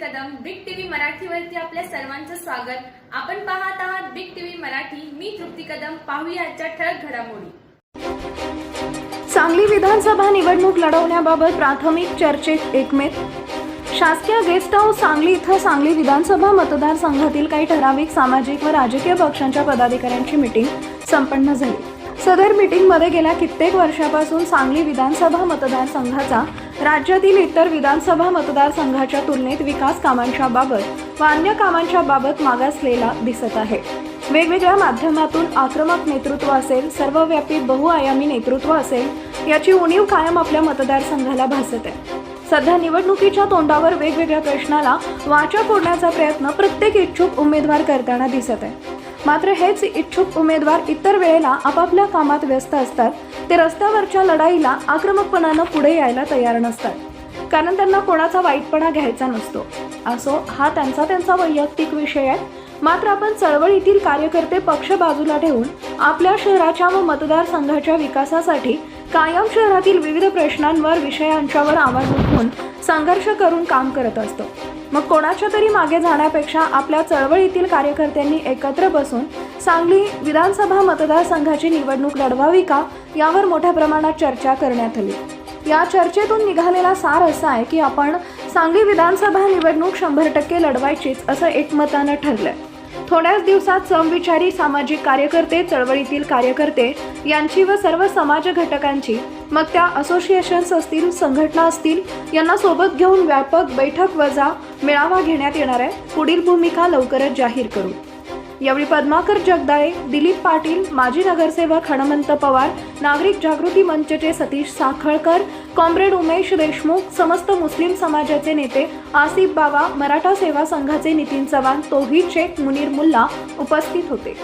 Kadam big TV मराठीवरती आपल्या सर्वांचं स्वागत. आपण पाहत आहात बिग टीव्ही मराठी. मी तृप्ती कदम. पाहूया आजच्या ठळक घडामोडी. सांगली विधानसभा निवडणूक लढवण्याबाबत प्राथमिक चर्चेत एकमेत. शासकीय गेस्ट हाऊस सांगली इथं सांगली विधानसभा मतदारसंघातील काही ठराविक सामाजिक व राजकीय पक्षांच्या पदाधिकाऱ्यांची मिटिंग संपन्न झाली. सदर मीटिंगमध्ये गेल्या कित्येक वर्षापासून सांगली विधानसभा मतदारसंघाचा राज्यातील इतर विधानसभा मतदारसंघाच्या तुलनेत विकास कामांच्या बाबत व अन्य कामांच्या बाबत मागासलेला दिसत आहे. वेगवेगळ्या माध्यमातून आक्रमक नेतृत्व असेल सर्वव्यापी बहुआयामी नेतृत्व असेल याची उणीव कायम आपल्या मतदारसंघाला भासत आहे. सध्या निवडणुकीच्या तोंडावर वेगवेगळ्या प्रश्नाला वाचा फोडण्याचा प्रयत्न प्रत्येक इच्छुक उमेदवार करताना दिसत आहे. मात्र हेच इच्छुक उमेदवार इतर वेळेला आपापल्या कामात व्यस्त असतात. ते रस्त्यावरच्या लढाईला आक्रमकपणानं पुढे यायला तयार नसतात. कारण त्यांना कोणाचा वाईटपणा घ्यायचा नसतो. असो हा त्यांचा त्यांचा वैयक्तिक विषय आहे. मात्र आपण चळवळीतील कार्यकर्ते पक्ष बाजूला ठेवून आपल्या शहराच्या व मतदारसंघाच्या विकासासाठी कायम शहरातील विविध प्रश्नांवर विषयांच्यावर आवाज उठवून संघर्ष करून काम करत असतो. मग कोणाच्या तरी मागे जाण्यापेक्षा आपल्या चळवळीतील कार्यकर्त्यांनी एकत्र बसून सांगली विधानसभा मतदारसंघाची निवडणूक लढवावी का यावर मोठ्या प्रमाणात चर्चा करण्यात आली. या चर्चेतून निघालेला सार असा आहे की आपण सांगली विधानसभा निवडणूक शंभर टक्के लढवायचीच असं एकमतानं ठरलंय. थोड्याच दिवसात समविचारी सामाजिक कार्यकर्ते चळवळीतील कार्यकर्ते यांची व सर्व समाज घटकांची मग त्या असोसिएशन्स असतील संघटना असतील यांना सोबत घेऊन व्यापक बैठक वजा मेळावा घेण्यात येणार आहे. पुढील भूमिका लवकरच जाहीर करू. यावेळी पद्माकर जगदाळे दिलीप पाटील माजी नगरसेवक हणमंत पवार नागरिक जागृती मंचचे सतीश साखळकर कॉम्रेड उमेश देशमुख समस्त मुस्लिम समाजाचे नेते आसिफ बावा मराठा सेवा संघाचे नितीन चव्हाण तोहीद शेख मुनीर मुल्ला उपस्थित होते.